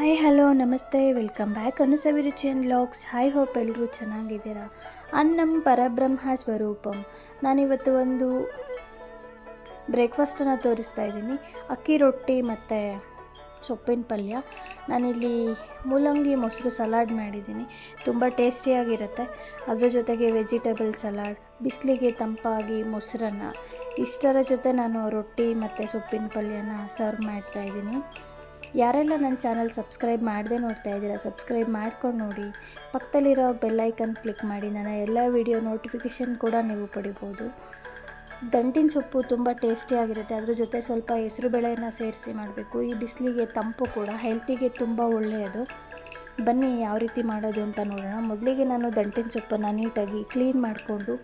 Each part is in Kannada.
ಹಾಯ್ ಹಲೋ ನಮಸ್ತೆ welcome back Anusavi Ruchi and hi hope ಎಲ್ಲರೂ ಚೆನ್ನಾಗಿದ್ದೀರಾ? ಅನ್ನಂ ಪರಬ್ರಹ್ಮ ಸ್ವರೂಪಂ. ನಾನಿವತ್ತು ಒಂದು ಬ್ರೇಕ್ಫಾಸ್ಟನ್ನು ತೋರಿಸ್ತಾ ಇದ್ದೀನಿ. ಅಕ್ಕಿ ರೊಟ್ಟಿ ಮತ್ತು ಸೊಪ್ಪಿನ ಪಲ್ಯ. ನಾನಿಲ್ಲಿ ಮೂಲಂಗಿ ಮೊಸರು ಸಲಾಡ್ ಮಾಡಿದ್ದೀನಿ. ತುಂಬ ಟೇಸ್ಟಿಯಾಗಿರುತ್ತೆ ಅದರ ಜೊತೆಗೆ ವೆಜಿಟೇಬಲ್ ಸಲಾಡ್ ಬಿಸಿಲಿಗೆ ತಂಪಾಗಿ ಮೊಸರನ್ನು. ಇಷ್ಟರ ಜೊತೆ ನಾನು ರೊಟ್ಟಿ ಮತ್ತು ಸೊಪ್ಪಿನ ಪಲ್ಯನ ಸರ್ವ್ ಮಾಡ್ತಾ ಇದ್ದೀನಿ. ಯಾರೆಲ್ಲ ನನ್ನ ಚಾನಲ್ ಸಬ್ಸ್ಕ್ರೈಬ್ ಮಾಡದೆ ನೋಡ್ತಾ ಇದ್ದೀರಾ, ಸಬ್ಸ್ಕ್ರೈಬ್ ಮಾಡ್ಕೊಂಡು ನೋಡಿ. ಪಕ್ಕದಲ್ಲಿರೋ ಬೆಲ್ಲೈಕನ್ ಕ್ಲಿಕ್ ಮಾಡಿ, ನನ್ನ ಎಲ್ಲ ವಿಡಿಯೋ ನೋಟಿಫಿಕೇಷನ್ ಕೂಡ ನೀವು ಪಡಿಬೋದು. ದಂಟಿನ ಸೊಪ್ಪು ತುಂಬ ಟೇಸ್ಟಿಯಾಗಿರುತ್ತೆ ಅದ್ರ ಜೊತೆ ಸ್ವಲ್ಪ ಹೆಸರು ಬೇಳೆಯನ್ನು ಸೇರಿಸಿ ಮಾಡಬೇಕು. ಈ ಬಿಸಿಲಿಗೆ ತಂಪು ಕೂಡ, ಹೆಲ್ತಿಗೆ ತುಂಬ ಒಳ್ಳೆಯದು. ಬನ್ನಿ ಯಾವ ರೀತಿ ಮಾಡೋದು ಅಂತ ನೋಡೋಣ. ಮೊದಲಿಗೆ ನಾನು ದಂಟಿನ ಸೊಪ್ಪನ್ನು ನೀಟಾಗಿ ಕ್ಲೀನ್ ಮಾಡಿಕೊಂಡು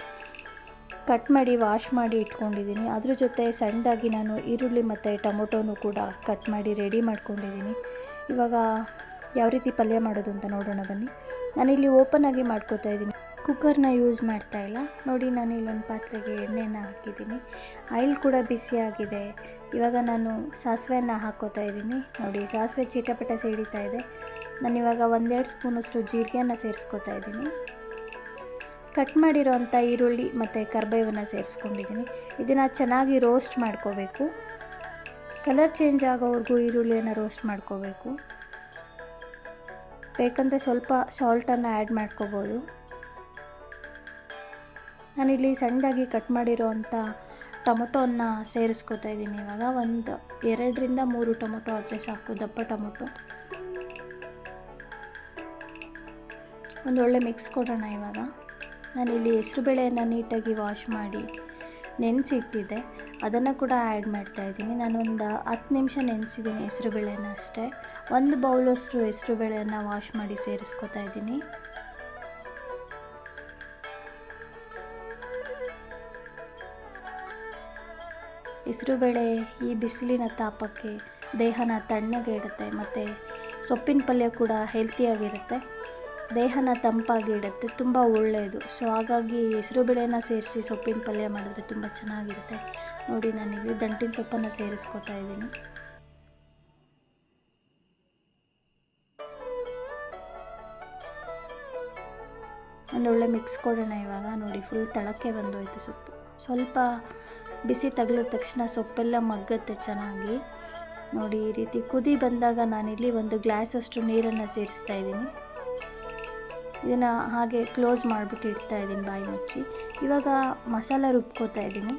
ಕಟ್ ಮಾಡಿ, ವಾಶ್ ಮಾಡಿ ಇಟ್ಕೊಂಡಿದ್ದೀನಿ. ಅದ್ರ ಜೊತೆ ಸಣ್ಣದಾಗಿ ನಾನು ಈರುಳ್ಳಿ ಮತ್ತು ಟೊಮೊಟೊನು ಕೂಡ ಕಟ್ ಮಾಡಿ ರೆಡಿ ಮಾಡ್ಕೊಂಡಿದ್ದೀನಿ. ಇವಾಗ ಯಾವ ರೀತಿ ಪಲ್ಯ ಮಾಡೋದು ಅಂತ ನೋಡೋಣ ಬನ್ನಿ. ನಾನಿಲ್ಲಿ ಓಪನ್ ಆಗಿ ಮಾಡ್ಕೋತಾ ಇದ್ದೀನಿ. ಕುಕ್ಕರ್ನ ಯೂಸ್ ಮಾಡ್ತಾ ಇಲ್ಲ. ನೋಡಿ ನಾನು ಇಲ್ಲೊಂದು ಪಾತ್ರೆಗೆ ಎಣ್ಣೆನ ಹಾಕಿದ್ದೀನಿ. ಆಯಿಲ್ ಕೂಡ ಬಿಸಿಯಾಗಿದೆ ಇವಾಗ ನಾನು ಸಾಸಿವೆನ ಹಾಕೋತಾ ಇದ್ದೀನಿ. ನೋಡಿ, ಸಾಸಿವೆ ಚಿಟಪಟ ಸಿಡಿತಾ ಇದೆ. ನಾನಿವಾಗ ಒಂದೆರಡು ಸ್ಪೂನಷ್ಟು ಜೀರಿಗೆನ ಸೇರಿಸ್ಕೊತಾ ಇದ್ದೀನಿ. ಕಟ್ ಮಾಡಿರೋವಂಥ ಈರುಳ್ಳಿ ಮತ್ತು ಕರ್ಬೇವನ್ನು ಸೇರಿಸ್ಕೊಂಡಿದ್ದೀನಿ. ಇದನ್ನು ಚೆನ್ನಾಗಿ ರೋಸ್ಟ್ ಮಾಡ್ಕೋಬೇಕು. ಕಲರ್ ಚೇಂಜ್ ಆಗೋವರೆಗೂ ಈರುಳ್ಳಿಯನ್ನು ರೋಸ್ಟ್ ಮಾಡ್ಕೋಬೇಕು. ಬೇಕಂದರೆ ಸ್ವಲ್ಪ ಸಾಲ್ಟನ್ನು ಆ್ಯಡ್ ಮಾಡ್ಕೋಬೋದು. ನಾನಿಲ್ಲಿ ಸಣ್ಣದಾಗಿ ಕಟ್ ಮಾಡಿರೋವಂಥ ಟೊಮೊಟೊನ ಸೇರಿಸ್ಕೊತಾ ಇದ್ದೀನಿ. ಇವಾಗ ಒಂದು ಎರಡರಿಂದ ಮೂರು ಟೊಮೊಟೊ ಆದರೆ ಸಾಕು, ದಪ್ಪ ಟೊಮೊಟೊ. ಒಳ್ಳೆ ಮಿಕ್ಸ್ ಕೊಡೋಣ ಇವಾಗ. ನಾನಿಲ್ಲಿ ಹೆಸ್ರುಬೇಳೆಯನ್ನು ನೀಟಾಗಿ ವಾಶ್ ಮಾಡಿ ನೆನೆಸಿಟ್ಟಿದ್ದೆ. ಅದನ್ನು ಕೂಡ ಆ್ಯಡ್ ಮಾಡ್ತಾ ಇದ್ದೀನಿ. ನಾನೊಂದು ಹತ್ತು ನಿಮಿಷ ನೆನೆಸಿದ್ದೀನಿ ಹೆಸ್ರುಬೇಳೆನ ಅಷ್ಟೇ. ಒಂದು ಬೌಲಷ್ಟು ಹೆಸ್ರುಬೇಳೆಯನ್ನು ವಾಶ್ ಮಾಡಿ ಸೇರಿಸ್ಕೊತಾ ಇದ್ದೀನಿ. ಹೆಸರುಬೇಳೆ ಈ ಬಿಸಿಲಿನ ತಾಪಕ್ಕೆ, ದೇಹನ ತಣ್ಣಗೆ ಇಡುತ್ತೆ, ಮತ್ತು ಸೊಪ್ಪಿನ ಪಲ್ಯ ಕೂಡ ಹೆಲ್ತಿಯಾಗಿರುತ್ತೆ ದೇಹನ ತಂಪಾಗಿ ಇಡುತ್ತೆ, ತುಂಬ ಒಳ್ಳೆಯದು. ಸೊ ಹಾಗಾಗಿ ಹೆಸರು ಬೇಳೆನ ಸೇರಿಸಿ ಸೊಪ್ಪಿನ ಪಲ್ಯ ಮಾಡಿದ್ರೆ ತುಂಬ ಚೆನ್ನಾಗಿರುತ್ತೆ. ನೋಡಿ ನಾನಿಲ್ಲಿ ದಂಟಿನ ಸೊಪ್ಪನ್ನು ಸೇರಿಸ್ಕೊತಾ ಇದ್ದೀನಿ. ಒಂದೊಳ್ಳೆ ಮಿಕ್ಸ್ ಕೊಡೋಣ ಇವಾಗ. ನೋಡಿ ಫುಲ್ ತಳಕ್ಕೆ ಬಂದೋಯ್ತು ಸೊಪ್ಪು. ಸ್ವಲ್ಪ ಬಿಸಿ ತಗಲಿದ ತಕ್ಷಣ ಸೊಪ್ಪೆಲ್ಲ ಮಗ್ಗತ್ತೆ ಚೆನ್ನಾಗಿ. ನೋಡಿ, ಈ ರೀತಿ ಕುದಿ ಬಂದಾಗ ನಾನಿಲ್ಲಿ ಒಂದು ಗ್ಲಾಸಷ್ಟು ನೀರನ್ನು ಸೇರಿಸ್ತಾ ಇದ್ದೀನಿ. ಇದನ್ನು ಹಾಗೆ ಕ್ಲೋಸ್ ಮಾಡಿಬಿಟ್ಟು ಇಡ್ತಾ ಇದ್ದೀನಿ ಬಾಯಿ ಮುಚ್ಚಿ. ಇವಾಗ ಮಸಾಲ ರುಬ್ಕೋತಾ ಇದ್ದೀನಿ.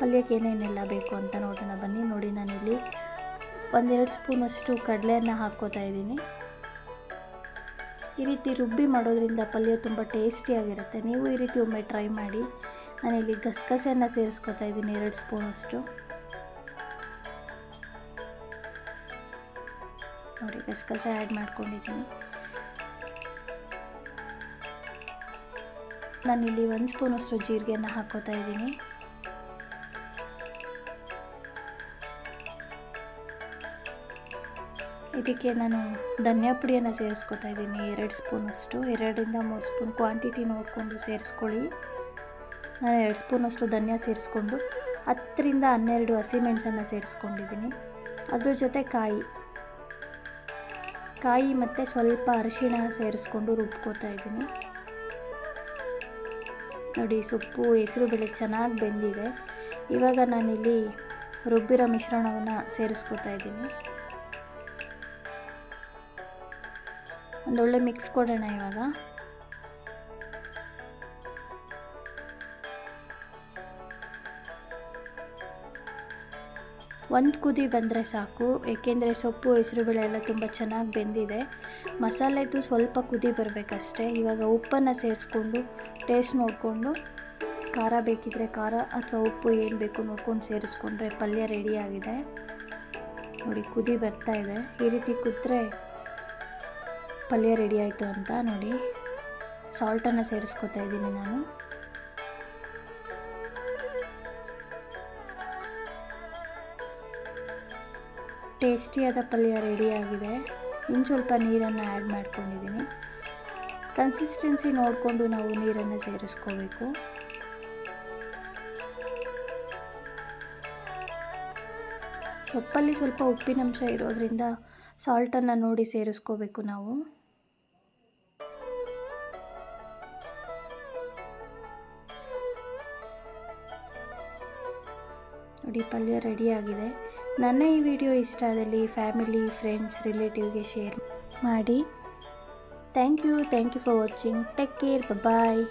ಪಲ್ಯಕ್ಕೆ ಏನೇನೆಲ್ಲ ಬೇಕು ಅಂತ ನೋಡೋಣ. ಬನ್ನಿ, ನೋಡಿ ನಾನಿಲ್ಲಿ ಒಂದೆರಡು ಸ್ಪೂನಷ್ಟು ಕಡಲೆಯನ್ನು ಹಾಕ್ಕೋತಾ ಇದ್ದೀನಿ. ಈ ರೀತಿ ರುಬ್ಬಿ ಮಾಡೋದ್ರಿಂದ ಪಲ್ಯ ತುಂಬ ಟೇಸ್ಟಿಯಾಗಿರುತ್ತೆ ನೀವು ಈ ರೀತಿ ಒಮ್ಮೆ ಟ್ರೈ ಮಾಡಿ. ನಾನಿಲ್ಲಿ ಗಸಗಸೆಯನ್ನು ಸೇರಿಸ್ಕೊತಾ ಇದ್ದೀನಿ ಎರಡು ಸ್ಪೂನಷ್ಟು. ನೋಡಿ, ಗಸಗಸೆ ಆ್ಯಡ್ ಮಾಡ್ಕೊಂಡಿದ್ದೀನಿ. ನಾನಿಲ್ಲಿ ಒಂದು ಸ್ಪೂನಷ್ಟು ಜೀರಿಗೆಯನ್ನು ಹಾಕೋತಾ ಇದ್ದೀನಿ. ಇದಕ್ಕೆ ನಾನು ಧನಿಯಾ ಪುಡಿಯನ್ನು ಸೇರಿಸ್ಕೊತಾ ಇದ್ದೀನಿ. ಎರಡು ಸ್ಪೂನಷ್ಟು ಎರಡರಿಂದ ಮೂರು ಸ್ಪೂನ್ ಕ್ವಾಂಟಿಟಿ ನೋಡಿಕೊಂಡು ಸೇರಿಸ್ಕೊಳ್ಳಿ. ನಾನು ಎರಡು ಸ್ಪೂನಷ್ಟು ಧನಿಯಾ ಸೇರಿಸ್ಕೊಂಡು ಹತ್ತರಿಂದ ಹನ್ನೆರಡು ಹಸಿಮೆಣಸನ್ನು ಸೇರಿಸ್ಕೊಂಡಿದ್ದೀನಿ. ಅದ್ರ ಜೊತೆ ಕಾಯಿ. ಕಾಯಿ ಮತ್ತು ಸ್ವಲ್ಪ ಅರಿಶಿಣ ಸೇರಿಸ್ಕೊಂಡು ರುಬ್ಕೋತಾ ಇದ್ದೀನಿ. ನೋಡಿ, ಸೊಪ್ಪು, ಹೆಸರು ಬೇಳೆ ಚೆನ್ನಾಗಿ ಬೆಂದಿದೆ. ಇವಾಗ ನಾನಿಲ್ಲಿ ರುಬ್ಬಿರೋ ಮಿಶ್ರಣವನ್ನು ಸೇರಿಸ್ಕೊತಾ ಇದ್ದೀನಿ. ಒಂದೊಳ್ಳೆ ಮಿಕ್ಸ್ ಕೊಡೋಣ ಇವಾಗ. ಒಂದು ಕುದಿ ಬಂದರೆ ಸಾಕು, ಏಕೆಂದರೆ ಸೊಪ್ಪು ಹೆಸರುಬೇಳೆ ಎಲ್ಲ ತುಂಬ ಚೆನ್ನಾಗಿ ಬೆಂದಿದೆ. ಮಸಾಲೆದು ಸ್ವಲ್ಪ ಕುದಿ ಬರಬೇಕಷ್ಟೇ. ಇವಾಗ ಉಪ್ಪನ್ನು ಸೇರಿಸ್ಕೊಂಡು ಟೇಸ್ಟ್ ನೋಡಿಕೊಂಡು, ಖಾರ ಬೇಕಿದ್ರೆ ಖಾರ ಅಥವಾ ಉಪ್ಪು ಏನು ಬೇಕು ನೋಡ್ಕೊಂಡು ಸೇರಿಸ್ಕೊಂಡ್ರೆ ಪಲ್ಯ ರೆಡಿಯಾಗಿದೆ ನೋಡಿ, ಕುದಿ ಬರ್ತಾ ಇದೆ. ಈ ರೀತಿ ಕುದ್ರೆ ಪಲ್ಯ ರೆಡಿ ಆಯಿತು ಅಂತ ನೋಡಿ. ಸಾಲ್ಟನ್ನು ಸೇರಿಸ್ಕೊತಾ ಇದ್ದೀನಿ ನಾನು. ಟೇಸ್ಟಿಯಾದ ಪಲ್ಯ ರೆಡಿಯಾಗಿದೆ ಇನ್ನು ಸ್ವಲ್ಪ ನೀರನ್ನು ಆ್ಯಡ್ ಮಾಡ್ಕೊಂಡಿದ್ದೀನಿ. ಕನ್ಸಿಸ್ಟೆನ್ಸಿ ನೋಡಿಕೊಂಡು ನಾವು ನೀರನ್ನು ಸೇರಿಸ್ಕೋಬೇಕು. ಸೊಪ್ಪಲ್ಲಿ ಸ್ವಲ್ಪ ಉಪ್ಪಿನಂಶ ಇರೋದ್ರಿಂದ ಸಾಲ್ಟನ್ನು ನೋಡಿ ಸೇರಿಸ್ಕೋಬೇಕು ನಾವು. ನೋಡಿ, ಪಲ್ಯ ರೆಡಿಯಾಗಿದೆ ನನ್ನ ಈ ವಿಡಿಯೋ ಇಷ್ಟ ಆದಲ್ಲಿ ಫ್ಯಾಮಿಲಿ, ಫ್ರೆಂಡ್ಸ್ ರಿಲೇಟಿವ್ಗೆ ಶೇರ್ ಮಾಡಿ. Thank you thank you for watching. Take care bye